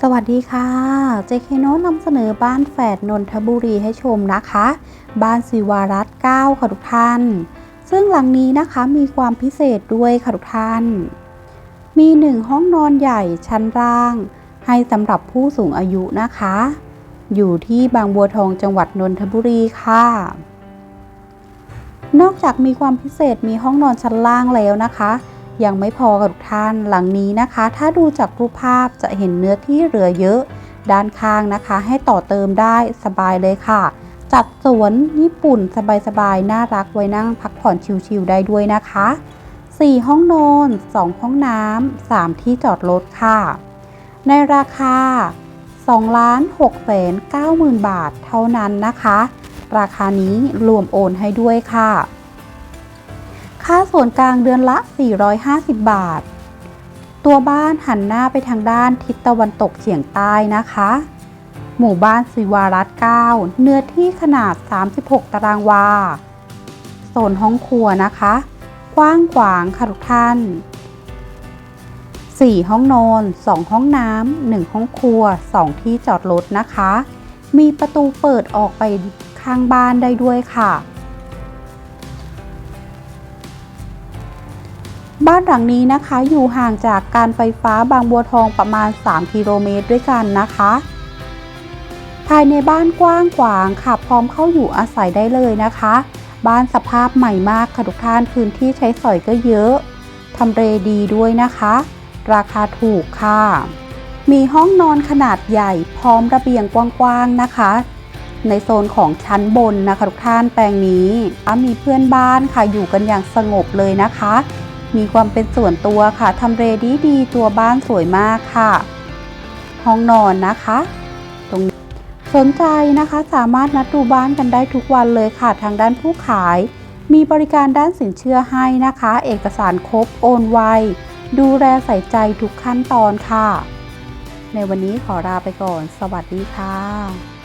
สวัสดีค่ะ เจเคโนนำเสนอบ้านแฝดนนทบุรีให้ชมนะคะ บ้านศิวารัตน์9ค่ะทุกท่าน ซึ่งหลังนี้นะคะมีความพิเศษด้วยค่ะทุกท่าน มีหนึ่งห้องนอนใหญ่ชั้นล่าง ให้สำหรับผู้สูงอายุนะคะ อยู่ที่บางบัวทองจังหวัดนนทบุรีค่ะ นอกจากมีความพิเศษมีห้องนอนชั้นล่างแล้วนะคะ ยังไม่พอกับทุกท่านหลังนี้นะคะ ถ้าดูจากรูปภาพจะเห็นเนื้อที่เหลือเยอะ ด้านข้างนะคะ ให้ต่อเติมได้สบายเลยค่ะ จัดสวนญี่ปุ่นสบายๆน่ารักไว้นั่งพักผ่อนชิลๆได้ด้วยนะคะ 4 ห้องนอน 2 ห้องน้ำ3ที่จอดรถค่ะ ในราคา2ล้าน6แสน9หมื่นบาทเท่านั้นนะคะ ราคานี้รวมโอนให้ด้วยค่ะ ค่าส่วนกลางเดือนละ 450 บาท ตัวบ้านหันหน้าไปทางด้านทิศตะวันตกเฉียงใต้นะคะ หมู่บ้านศิวารัต9เนื้อที่ขนาด 36 ตารางวา โซนห้องครัวนะคะ กว้างขวางค่ะทุกท่าน 4 ห้องนอน 2 ห้องน้ำ 1 ห้องครัว 2 ที่จอดรถนะคะ มีประตูเปิดออกไปข้างบ้านได้ด้วยค่ะ บ้านหลังนี้นะคะอยู่ห่างจากการไฟฟ้าบางบัวทองประมาณ 3 กิโลเมตรด้วยกันนะคะ ภายในบ้านกว้างขวางค่ะพร้อมเข้าอยู่อาศัยได้เลยนะคะ บ้านสภาพใหม่มากค่ะทุกท่านพื้นที่ใช้สอยก็เยอะทำเลดีด้วยนะคะ ราคาถูกค่ะ มีห้องนอนขนาดใหญ่พร้อมระเบียงกว้างๆนะคะ ในโซนของชั้นบนนะคะทุกท่านแปลงนี้มีเพื่อนบ้านค่ะอยู่กันอย่างสงบเลยนะคะ มีความเป็นส่วนตัวค่ะทำเลดีดีๆตัวบ้านสวยมากค่ะ ห้องนอนนะคะ ตรงนี้สนใจนะคะสามารถนัดดูบ้านกันได้ทุกวันเลยค่ะ ทางด้านผู้ขาย มีบริการด้านสินเชื่อให้นะคะ เอกสารครบโอนไวดูแลใส่ใจทุกขั้นตอนค่ะ ในวันนี้ขอลาไปก่อน สวัสดีค่ะ